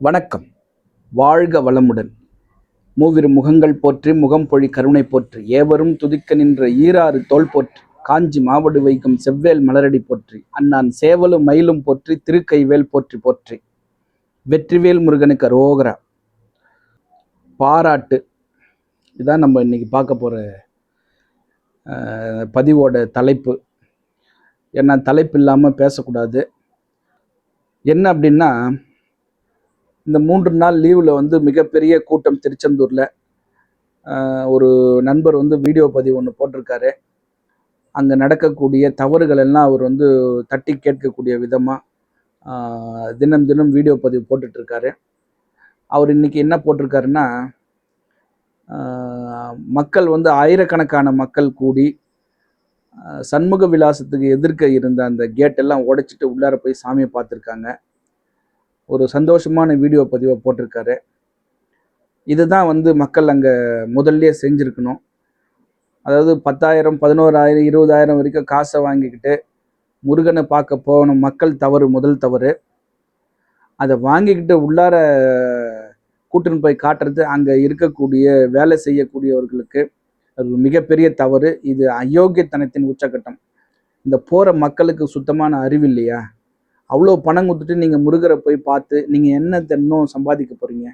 வணக்கம். வாழ்க வளமுடன். மூவிரு முகங்கள் போற்றி முகம் பொழி கருணை போற்றி ஏவரும் துதிக்க நின்ற ஈராறு தோல் போற்றி காஞ்சி மாவடு வைக்கும் செவ்வேல் மலரடி போற்றி அண்ணான் சேவலும் மயிலும் போற்றி திருக்கைவேல் போற்றி போற்றி. வெற்றிவேல் முருகனுக்கு ரோகரா பாராட்டு. இதான் நம்ம இன்னைக்கு பார்க்க போகிற பதிவோட தலைப்பு. ஏன்னா தலைப்பு இல்லாமல் பேசக்கூடாது. என்ன அப்படின்னா இந்த மூன்று நாள் லீவில் வந்து மிகப்பெரிய கூட்டம் திருச்செந்தூரில் ஒரு நண்பர் வந்து வீடியோ பதிவு ஒன்று போட்டிருக்காரு. அங்கே நடக்கக்கூடிய தவறுகள் எல்லாம் அவர் வந்து தட்டி கேட்கக்கூடிய விதமாக தினம் தினம் வீடியோ பதிவு போட்டுட்ருக்காரு அவர் இன்னைக்கு என்ன போட்டிருக்காருன்னா மக்கள் வந்து ஆயிரக்கணக்கான மக்கள் கூடி சண்முக விலாசத்துக்கு எதிர்க்க இருந்த அந்த கேட்டெல்லாம் உடைச்சிட்டு உள்ளார போய் சாமியை பார்த்துருக்காங்க. ஒரு சந்தோஷமான வீடியோ பதிவை போட்டிருக்காரு. இதுதான் வந்து மக்கள் அங்கே முதல்ல செஞ்சுருக்கணும். அதாவது பத்தாயிரம் பதினோராயிரம் இருபதாயிரம் வரைக்கும் காசை வாங்கிக்கிட்டு முருகனை பார்க்க போன மக்கள் தவறு முதல் தவறு. அதை வாங்கிக்கிட்டு உள்ளார கூட்டின்னு போய் காட்டுறது அங்கே இருக்கக்கூடிய வேலை செய்யக்கூடியவர்களுக்கு அது ஒரு மிகப்பெரிய தவறு. இது அயோக்கியத்தனத்தின் உச்சக்கட்டம் இந்த போகிற மக்களுக்கு சுத்தமான அறிவு இல்லையா? அவ்வளோ பணம் கொடுத்துட்டு நீங்கள் முருகரை போய் பார்த்து நீங்கள் என்ன தென்னும் சம்பாதிக்க போகிறீங்க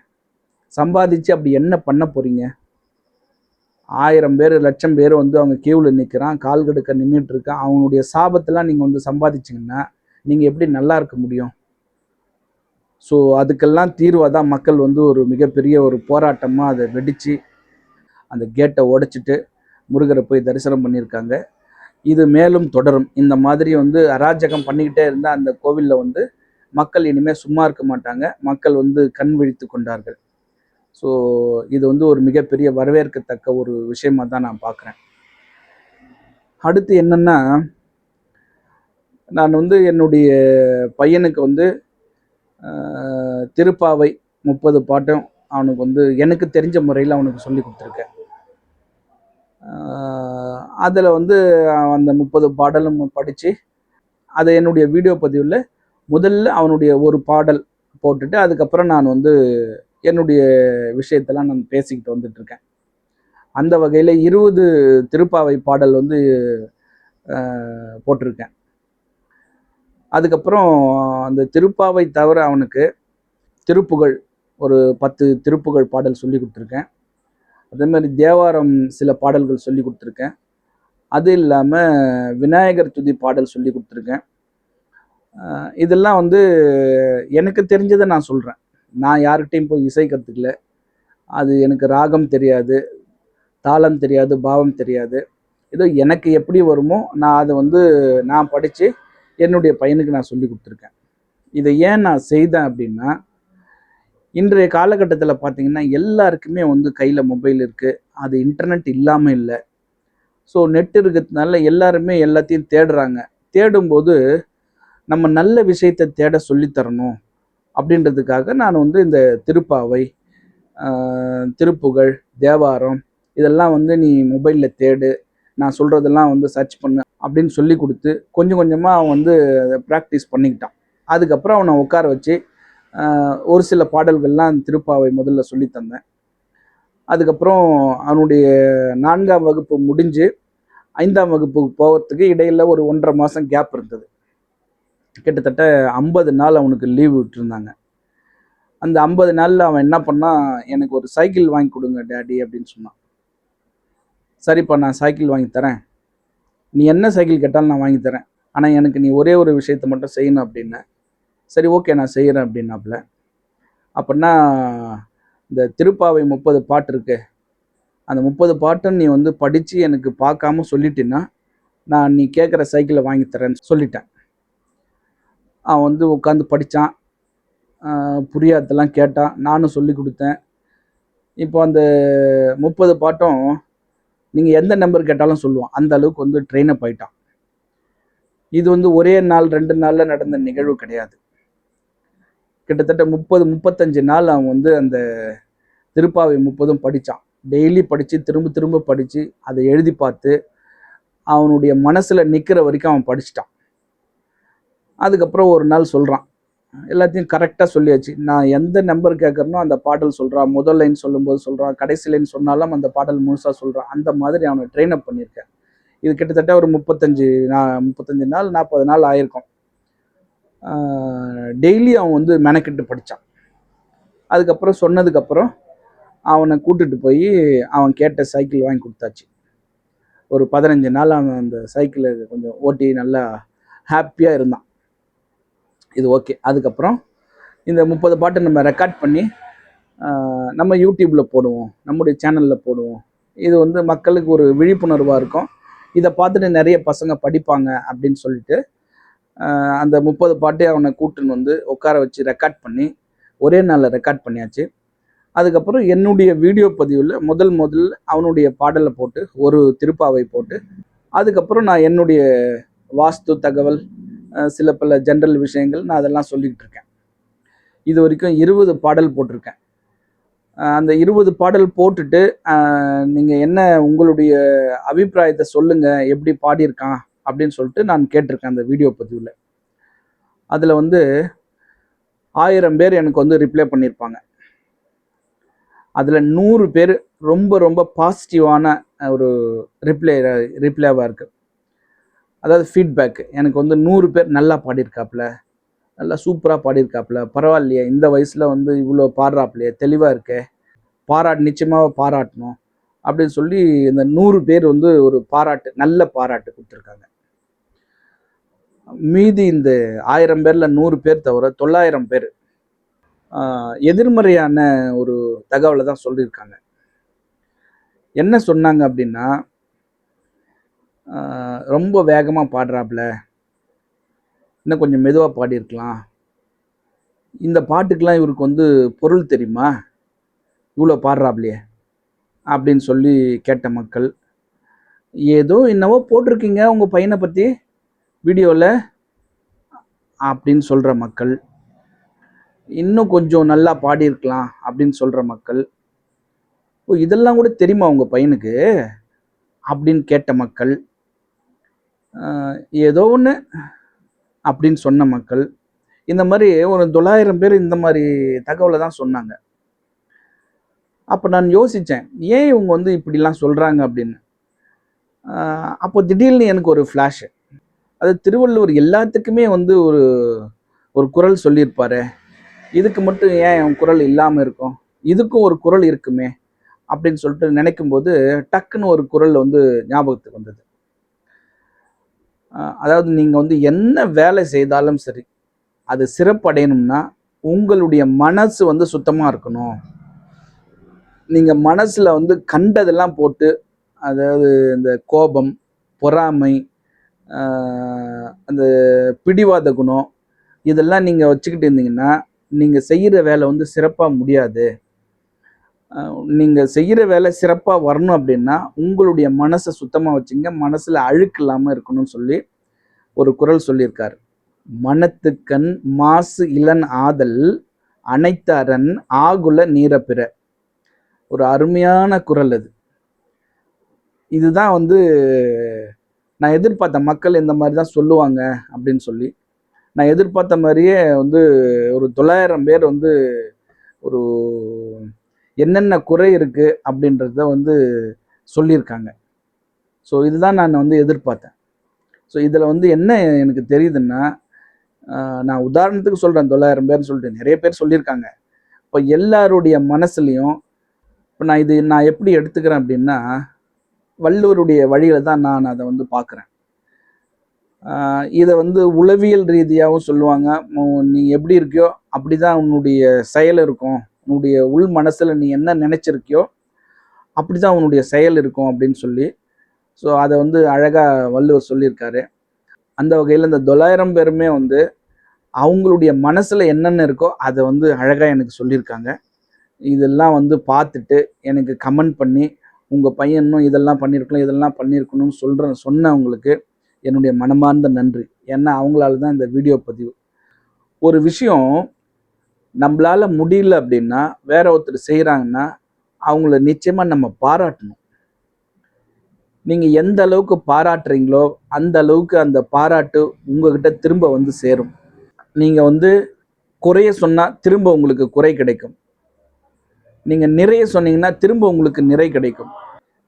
சம்பாதிச்சு அப்படி என்ன பண்ண போகிறீங்க ஆயிரம் பேர் லட்சம் பேர் வந்து அவங்க கியூவில் நிற்கிறான் கால் கடுக்க நின்றுட்டு இருக்கான். அவனுடைய சாபத்தெல்லாம் நீங்கள் வந்து சம்பாதிச்சிங்கன்னா நீங்கள் எப்படி நல்லா இருக்க முடியும்? ஸோ அதுக்கெல்லாம் தீர்வாக தான் மக்கள் வந்து ஒரு மிகப்பெரிய ஒரு போராட்டமாக அதை வெடித்து அந்த கேட்டை உடைச்சிட்டு முருகரை போய் தரிசனம் பண்ணியிருக்காங்க. இது மேலும் தொடரும். இந்த மாதிரி வந்து அராஜகம் பண்ணிக்கிட்டே இருந்தால் அந்த கோவிலில் வந்து மக்கள் இனிமேல் சும்மா இருக்க மாட்டாங்க. மக்கள் வந்து கண் விழித்து கொண்டார்கள். ஸோ இது வந்து ஒரு மிகப்பெரிய வரவேற்கத்தக்க ஒரு விஷயமாக தான் நான் பார்க்குறேன். அடுத்து என்னென்னா நான் வந்து என்னுடைய பையனுக்கு வந்து திருப்பாவை முப்பது பாட்டும் அவனுக்கு வந்து எனக்கு தெரிஞ்ச முறையில் அவனுக்கு சொல்லி கொடுத்துருக்கேன். அதில் வந்து அந்த முப்பது பாடலும் படித்து அதை என்னுடைய வீடியோ பதிவில் முதல்ல அவனுடைய ஒரு பாடல் போட்டுட்டு அதுக்கப்புறம் நான் வந்து என்னுடைய விஷயத்தெல்லாம் நான் பேசிக்கிட்டு வந்துட்டுருக்கேன் அந்த வகையில் இருபது திருப்பாவை பாடல் வந்து போட்டிருக்கேன். அதுக்கப்புறம் அந்த திருப்பாவை தவிர அவனுக்கு திருப்புகழ் ஒரு பத்து திருப்புகழ் பாடல் சொல்லி கொடுத்துருக்கேன். அதே மாதிரி தேவாரம் சில பாடல்கள் சொல்லி கொடுத்துருக்கேன். அது இல்லாமல் விநாயகர் துதி பாடல் சொல்லி கொடுத்துருக்கேன். இதெல்லாம் வந்து எனக்கு தெரிஞ்சதை நான் சொல்கிறேன் நான் யார்கிட்டையும் போய் இசை கற்றுக்கல அது எனக்கு ராகம் தெரியாது தாளம் தெரியாது பாவம் தெரியாது. ஏதோ எனக்கு எப்படி வருமோ நான் அதை வந்து நான் படித்து என்னுடைய பையனுக்கு நான் சொல்லி கொடுத்துருக்கேன். இதை ஏன் நான் செய்தேன் அப்படின்னா இன்றைய காலகட்டத்தில் பார்த்தீங்கன்னா எல்லாருக்குமே வந்து கையில் மொபைல் இருக்குது அது இன்டர்நெட் இல்லாமல் இல்லை. ஸோ நெட் இருக்கிறதுனால எல்லாருமே எல்லாத்தையும் தேடுறாங்க. தேடும்போது நம்ம நல்ல விஷயத்தை தேட சொல்லித் தரணும் அப்படின்றதுக்காக நான் வந்து இந்த திருப்பாவை திருப்புகழ் தேவாரம் இதெல்லாம் வந்து நீ மொபைலில் தேடு. நான் சொல்கிறதெல்லாம் வந்து சர்ச் பண்ணு அப்படின்னு சொல்லி கொடுத்து கொஞ்சம் கொஞ்சமாக அவன் வந்து ப்ராக்டிஸ் பண்ணிக்கிட்டான். அதுக்கப்புறம் அவனை உட்கார வச்சு ஒரு சில பாடல்கள்லாம் திருப்பாவை முதல்ல சொல்லி தந்தேன் அதுக்கப்புறம் அவனுடைய நான்காம் வகுப்பு முடிஞ்சு ஐந்தாம் வகுப்புக்கு போகிறதுக்கு இடையில் ஒரு ஒன்றரை மாதம் கேப் இருந்தது. கிட்டத்தட்ட ஐம்பது நாள் அவனுக்கு லீவ் விட்டுருந்தாங்க. அந்த ஐம்பது நாளில் அவன் என்ன பண்ணால் எனக்கு ஒரு சைக்கிள் வாங்கி கொடுங்க டேடி அப்படின்னு சொன்னான். சரிப்பா நான் சைக்கிள் வாங்கி தரேன். நீ என்ன சைக்கிள் கேட்டாலும் நான் வாங்கி தரேன். ஆனால் எனக்கு நீ ஒரே ஒரு விஷயத்த மட்டும் செய்யணும் அப்படின்னேன் சரி ஓகே நான் செய்கிறேன் அப்படின்னாப்புல. அப்படின்னா இந்த திருப்பாவை முப்பது பாட்டு இருக்கு. அந்த முப்பது பாட்டும் நீ வந்து படித்து எனக்கு பார்க்காம சொல்லிட்டீன்னா நான் நீ கேட்குற சைக்கிளை வாங்கி தரேன்னு சொல்லிட்டேன். அவன் வந்து உட்காந்து படித்தான் புரியாததெல்லாம் கேட்டான். நானும் சொல்லி கொடுத்தேன். இப்போ அந்த முப்பது பாட்டும் நீங்கள் எந்த நம்பர் கேட்டாலும் சொல்லுவான். அந்த அளவுக்கு வந்து ட்ரெயினப் ஆகிட்டான் இது வந்து ஒரே நாள் ரெண்டு நாளில் நடந்த நிகழ்வு கிடையாது. கிட்டத்தட்ட முப்பது முப்பத்தஞ்சு நாள் அவன் வந்து அந்த திருப்பாவை முப்பதும் படித்தான் டெய்லி படித்து திரும்ப திரும்ப படித்து அதை எழுதி பார்த்து அவனுடைய மனசில் நிற்கிற வரைக்கும் அவன் படிச்சிட்டான். அதுக்கப்புறம் ஒரு நாள் சொல்கிறான் எல்லாத்தையும் கரெக்டாக சொல்லியாச்சு. நான் எந்த நம்பர் கேட்குறனோ அந்த பாடல் சொல்கிறான் முதல் லைன் சொல்லும்போது சொல்கிறான் கடைசி லைன் சொன்னாலும் அந்த பாடல் முழுசாக சொல்கிறான் அந்த மாதிரி அவனை ட்ரெயின் அப் பண்ணியிருக்கேன் இது கிட்டத்தட்ட ஒரு முப்பத்தஞ்சு நான் முப்பத்தஞ்சு நாள் நாற்பது நாள் ஆயிருக்கும். டெய்லி அவன் வந்து மெனக்கிட்டு படித்தான் அதுக்கப்புறம் சொன்னதுக்கப்புறம் அவனை கூட்டிட்டு போய் அவன் கேட்ட சைக்கிள் வாங்கி கொடுத்தாச்சு. ஒரு பதினஞ்சு நாள் அவன் அந்த சைக்கிளை கொஞ்சம் ஓட்டி நல்லா ஹாப்பியாக இருந்தான். இது ஓகே அதுக்கப்புறம் இந்த முப்பது பாட்டை நம்ம ரெக்கார்ட் பண்ணி நம்ம யூடியூப்பில் போடுவோம் நம்முடைய சேனலில் போடுவோம். இது வந்து மக்களுக்கு ஒரு விழிப்புணர்வாக இருக்கும். இதை பார்த்துட்டு நிறைய பசங்க படிப்பாங்க அப்படின்னு சொல்லிட்டு அந்த முப்பது பாட்டே அவனை கூட்டுன்னு வந்து உட்கார வச்சு ரெக்கார்ட் பண்ணி ஒரே நாளில் ரெக்கார்ட் பண்ணியாச்சு. அதுக்கப்புறம் என்னுடைய வீடியோ பதிவில் முதல் முதல் அவனுடைய பாடலை போட்டு ஒரு திருப்பாவை போட்டு அதுக்கப்புறம் நான் என்னுடைய வாஸ்து தகவல் சில பல ஜென்ரல் விஷயங்கள் நான் அதெல்லாம் சொல்லிக்கிட்டு இருக்கேன். இது வரைக்கும் இருபது பாடல் போட்டிருக்கேன். அந்த இருபது பாடல் போட்டுட்டு நீங்கள் என்ன உங்களுடைய அபிப்பிராயத்தை சொல்லுங்கள் எப்படி பாடியிருக்கான் அப்படின்னு சொல்லிட்டு நான் கேட்டிருக்கேன் அந்த வீடியோ பதிவில். அதில் வந்து ஆயிரம் பேர் எனக்கு வந்து ரிப்ளை பண்ணியிருப்பாங்க அதில் நூறு பேர் ரொம்ப ரொம்ப பாசிட்டிவான ஒரு ரிப்ளை ரிப்ளைவாக இருக்குது அதாவது ஃபீட்பேக்கு எனக்கு வந்து நூறு பேர் நல்லா பாடியிருக்காப்புல நல்லா சூப்பராக பாடியிருக்காப்புல பரவாயில்லையே இந்த வயசில் வந்து இவ்வளோ பாடுறாப்புலையே தெளிவாக இருக்கே. பாராட்டு நிச்சயமாக பாராட்டணும். அப்படின்னு சொல்லி இந்த நூறு பேர் வந்து ஒரு பாராட்டு நல்ல பாராட்டு கொடுத்துருக்காங்க. மீதி இந்த ஆயிரம் பேரில் நூறு பேர் தவிர தொள்ளாயிரம் பேர் எதிர்மறையான ஒரு தகவலை தான் சொல்லியிருக்காங்க. என்ன சொன்னாங்க அப்படின்னா ரொம்ப வேகமாக பாடுறாப்புல. இன்னும் கொஞ்சம் மெதுவாக பாடியிருக்கலாம். இந்த பாட்டுக்கெலாம் இவருக்கு வந்து பொருள் தெரியுமா? இவ்வளோ பாடுறாப்லையே அப்படின்னு சொல்லி கேட்ட மக்கள் ஏதோ என்னவோ போட்டிருக்கீங்க உங்கள் பையனை பற்றி வீடியோவில் அப்படின்னு சொல்கிற மக்கள் இன்னும் கொஞ்சம் நல்லா பாடியிருக்கலாம் அப்படின்னு சொல்கிற மக்கள் ஓ இதெல்லாம் கூட தெரியுமா உங்கள் பையனுக்கு? அப்படின்னு கேட்ட மக்கள் ஏதோ ஒன்று அப்படின்னு சொன்ன மக்கள் இந்த மாதிரி ஒரு தொள்ளாயிரம் பேர் இந்த மாதிரி தகவலை தான் சொன்னாங்க. அப்போ நான் யோசித்தேன் ஏன் இவங்க வந்து இப்படிலாம் சொல்கிறாங்க அப்படின்னு? அப்போ திடீர்னு எனக்கு ஒரு ஃப்ளாஷு அது திருவள்ளுவர் எல்லாத்துக்குமே வந்து ஒரு ஒரு குரல் சொல்லியிருப்பாரு. இதுக்கு மட்டும் ஏன் என் குரல் இல்லாமல் இருக்கும்? இதுக்கும் ஒரு குரல் இருக்குமே? அப்படின்னு சொல்லிட்டு நினைக்கும் போது டக்குன்னு ஒரு குரல் வந்து ஞாபகத்துக்கு வந்தது. அதாவது நீங்கள் வந்து என்ன வேலை செய்தாலும் சரி அது சிறப்படையணும்னா உங்களுடைய மனசு வந்து சுத்தமாக இருக்கணும். நீங்கள் மனசில் வந்து கண்டதெல்லாம் போட்டு அதாவது இந்த கோபம் பொறாமை அந்த பிடிவாத குணம் இதெல்லாம் நீங்கள் வச்சுக்கிட்டு இருந்தீங்கன்னா நீங்கள் செய்கிற வேலை வந்து சிறப்பாக முடியாது. நீங்கள் செய்கிற வேலை சிறப்பாக வரணும் அப்படின்னா உங்களுடைய மனசை சுத்தமாக வச்சுங்க மனசில் அழுக்கு இல்லாமல் இருக்கணும்னு சொல்லி ஒரு குரல் சொல்லியிருக்கார். மனத்துக்கண் மாசு இளன் ஆதல் அனைத்து அரண் ஆகுல நீரப்பிற. ஒரு அருமையான குரல் அது. இதுதான் வந்து நான் எதிர்பார்த்த மக்கள் இந்த மாதிரி தான் சொல்லுவாங்க அப்படின்னு சொல்லி நான் எதிர்பார்த்த மாதிரியே வந்து ஒரு தொள்ளாயிரம் பேர் வந்து ஒரு என்னென்ன குறை இருக்குது அப்படின்றத வந்து சொல்லியிருக்காங்க. ஸோ இதுதான் நான் வந்து எதிர்பார்த்தேன். ஸோ இதில் வந்து என்ன எனக்கு தெரியுதுன்னா நான் உதாரணத்துக்கு சொல்கிறேன் தொள்ளாயிரம் பேர்னு சொல்லிட்டு நிறைய பேர் சொல்லியிருக்காங்க. இப்போ எல்லாருடைய மனசுலையும் இப்போ நான் இது நான் எப்படி எடுத்துக்கிறேன் அப்படின்னா வள்ளுவருடைய வழியில தான் நான் அதை வந்து பார்க்குறேன். இதை வந்து உளவியல் ரீதியாகவும் சொல்லுவாங்க. நீ எப்படி இருக்கியோ அப்படி தான் உன்னுடைய செயல் இருக்கும். உன்னுடைய உள் மனசில் நீ என்ன நினச்சிருக்கியோ அப்படி தான் உன்னுடைய செயல் இருக்கும் அப்படின்னு சொல்லி ஸோ அதை வந்து அழகாக வள்ளுவர் சொல்லியிருக்காரு. அந்த வகையில் இந்த தொள்ளாயிரம் பேருமே வந்து அவங்களுடைய மனசில் என்னென்ன இருக்கோ அதை வந்து அழகாக எனக்கு சொல்லியிருக்காங்க. இதெல்லாம் வந்து பார்த்துட்டு எனக்கு கமெண்ட் பண்ணி உங்கள் பையனும் இதெல்லாம் பண்ணியிருக்கலாம் இதெல்லாம் பண்ணியிருக்கணும்னு சொல்கிற சொன்னவங்களுக்கு என்னுடைய மனமார்ந்த நன்றி. ஏன்னா அவங்களால தான் இந்த வீடியோ பதிவு. ஒரு விஷயம் நம்மளால் முடியல அப்படின்னா வேற ஒருத்தர் செய்கிறாங்கன்னா அவங்கள நிச்சயமாக நம்ம பாராட்டணும். நீங்கள் எந்த அளவுக்கு பாராட்டுறீங்களோ அந்த அளவுக்கு அந்த பாராட்டு உங்ககிட்ட திரும்ப வந்து சேரும். நீங்கள் வந்து குறைய சொன்னால் திரும்ப உங்களுக்கு குறை கிடைக்கும். நீங்கள் நிறைய சொன்னீங்கன்னா திரும்ப உங்களுக்கு நிறை கிடைக்கும்.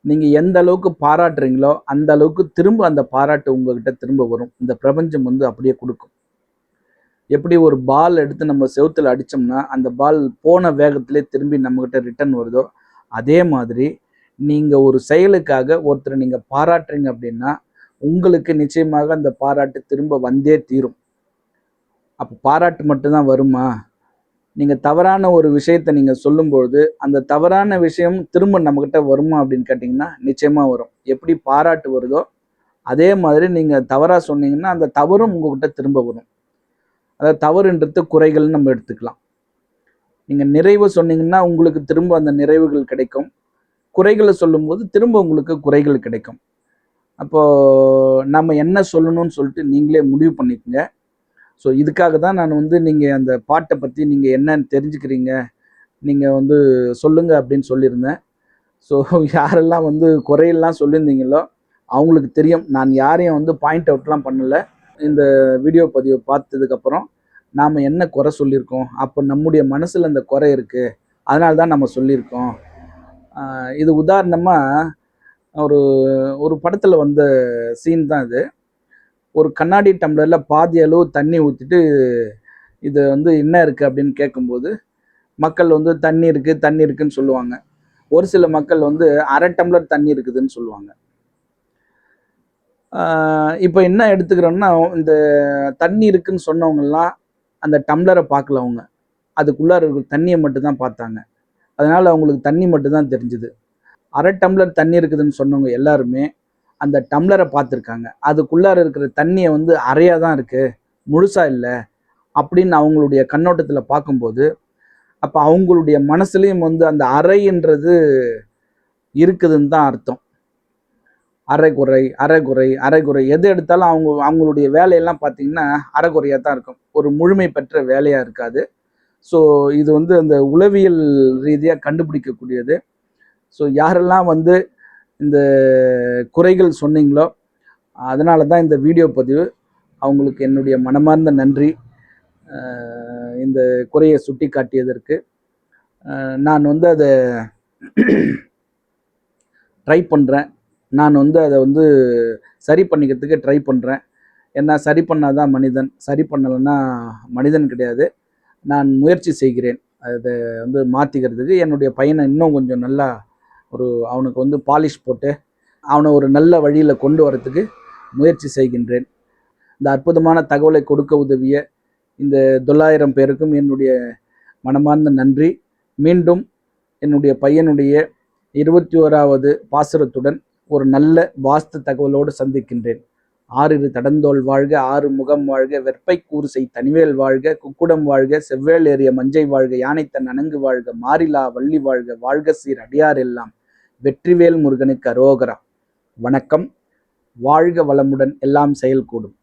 நீங்கள் எந்த அளவுக்கு பாராட்டுறீங்களோ அந்த அளவுக்கு திரும்ப அந்த பாராட்டு உங்ககிட்ட திரும்ப வரும். இந்த பிரபஞ்சம் வந்து அப்படியே கொடுக்கும். எப்படி ஒரு பால் எடுத்து நம்ம செவுத்துல அடித்தோம்னா அந்த பால் போன வேகத்திலே திரும்பி நம்மக்கிட்ட ரிட்டர்ன் வருதோ அதே மாதிரி நீங்கள் ஒரு செயலுக்காக ஒருத்தரை நீங்கள் பாராட்டுறீங்க அப்படின்னா உங்களுக்கு நிச்சயமாக அந்த பாராட்டு திரும்ப வந்தே தீரும். அப்போ பாராட்டு மட்டும்தான் வருமா? நீங்கள் தவறான ஒரு விஷயத்தை நீங்கள் சொல்லும்பொழுது அந்த தவறான விஷயம் திரும்ப நம்மக்கிட்ட வருமா அப்படின்னு கேட்டிங்கன்னா நிச்சயமாக வரும். எப்படி பாராட்டு வருதோ அதே மாதிரி நீங்கள் தவறாக சொன்னீங்கன்னா அந்த தவறும் உங்ககிட்ட திரும்ப வரும். அதாவது தவறுன்றது குறைகள்னு நம்ம எடுத்துக்கலாம். நீங்கள் நிறைவு சொன்னீங்கன்னா உங்களுக்கு திரும்ப அந்த நிறைவுகள் கிடைக்கும். குறைகளை சொல்லும்போது திரும்ப உங்களுக்கு குறைகள் கிடைக்கும். அப்போது நம்ம என்ன சொல்லணும்னு சொல்லிட்டு நீங்களே முடிவு பண்ணிக்கோங்க. ஸோ இதுக்காக தான் நான் வந்து நீங்கள் அந்த பாட்டை பற்றி நீங்கள் என்னன்னு தெரிஞ்சுக்கிறீங்க. நீங்கள் வந்து சொல்லுங்கள் அப்படின்னு சொல்லியிருந்தேன். ஸோ யாரெல்லாம் வந்து குறையெல்லாம் சொல்லியிருந்தீங்களோ அவங்களுக்கு தெரியும். நான் யாரையும் வந்து பாயிண்ட் அவுட்லாம் பண்ணலை. இந்த வீடியோ பதிவை பார்த்ததுக்கப்புறம் நாம் என்ன குறை சொல்லியிருக்கோம்? அப்போ நம்முடைய மனசில் அந்த குறை இருக்குது அதனால தான் நம்ம சொல்லியிருக்கோம். இது உதாரணமாக ஒரு ஒரு படத்தில் வந்த சீன் தான் இது. ஒரு கண்ணாடி டம்ளரில் பாதி அளவு தண்ணி ஊற்றிட்டு இது வந்து என்ன இருக்குது அப்படின்னு கேட்கும்போது மக்கள் வந்து தண்ணி இருக்குது தண்ணி இருக்குன்னு சொல்லுவாங்க. ஒரு சில மக்கள் வந்து அரை டம்ளர் தண்ணி இருக்குதுன்னு சொல்லுவாங்க. இப்போ என்ன எடுத்துக்கிறோம்னா இந்த தண்ணி இருக்குன்னு சொன்னவங்கலாம் அந்த டம்ளரை பார்க்கல அவங்க. அதுக்குள்ளார இருக்கிற தண்ணியை மட்டும்தான் பார்த்தாங்க. அதனால் அவங்களுக்கு தண்ணி மட்டும்தான் தெரிஞ்சுது. அரை டம்ளர் தண்ணி இருக்குதுன்னு சொன்னவங்க எல்லாருமே அந்த டம்ளரை பார்த்துருக்காங்க. அதுக்குள்ளார இருக்கிற தண்ணியை வந்து அறையாக தான் இருக்குது முழுசாக இல்லை. அப்படின்னு அவங்களுடைய கண்ணோட்டத்தில் பார்க்கும்போது அப்போ அவங்களுடைய மனசுலேயும் வந்து அந்த அறைன்றது இருக்குதுன்னு தான் அர்த்தம். அரைகுறை அரைகுறை அரைகுறை. எது எடுத்தாலும் அவங்க அவங்களுடைய வேலையெல்லாம் பார்த்தீங்கன்னா அரைகுறையாக தான் இருக்கும். ஒரு முழுமை பெற்ற வேலையாக இருக்காது. ஸோ இது வந்து அந்த உளவியல் ரீதியாக கண்டுபிடிக்கக்கூடியது. ஸோ யாரெல்லாம் வந்து இந்த குறைகள் சொன்னீங்களோ அதனால தான் இந்த வீடியோ பதிவு. அவங்களுக்கு என்னுடைய மனமார்ந்த நன்றி. இந்த குறையை சுட்டி காட்டியதற்கு நான் வந்து அதை ட்ரை பண்ணுறேன் நான் வந்து அதை வந்து சரி பண்ணிக்கிறதுக்கு ட்ரை பண்ணுறேன் ஏன்னா சரி பண்ணாதான் மனிதன். சரி பண்ணலைன்னா மனிதன் கிடையாது. நான் முயற்சி செய்கிறேன். அதை வந்து மாற்றிக்கிறதுக்கு என்னுடைய பையனை இன்னும் கொஞ்சம் நல்லா ஒரு அவனுக்கு வந்து பாலிஷ் போட்டு அவனை ஒரு நல்ல வழியில் கொண்டு வரத்துக்கு முயற்சி செய்கின்றேன். இந்த அற்புதமான தகவலை கொடுக்க உதவிய இந்த தொள்ளாயிரம் பேருக்கும் என்னுடைய மனமார்ந்த நன்றி. மீண்டும் என்னுடைய பையனுடைய இருபத்தி ஓராவது பாசுரத்துடன் ஒரு நல்ல வாஸ்து தகவலோடு சந்திக்கின்றேன். ஆறிரு தடந்தோல் வாழ்க ஆறு முகம் வாழ்க வெப்பை கூறுசை தனிவேல் வாழ்க குக்குடம் வாழ்க செவ்வேல் ஏறிய மஞ்சை வாழ்க யானைத்தன் அணங்கு வாழ்க மாரிலா வள்ளி வாழ்க வாழ்க சீர் அடியார் எல்லாம். வெற்றிவேல் முருகனுக்கு அரோகரா. வணக்கம். வாழ்க வளமுடன் எல்லாம் செயல்கூடும்.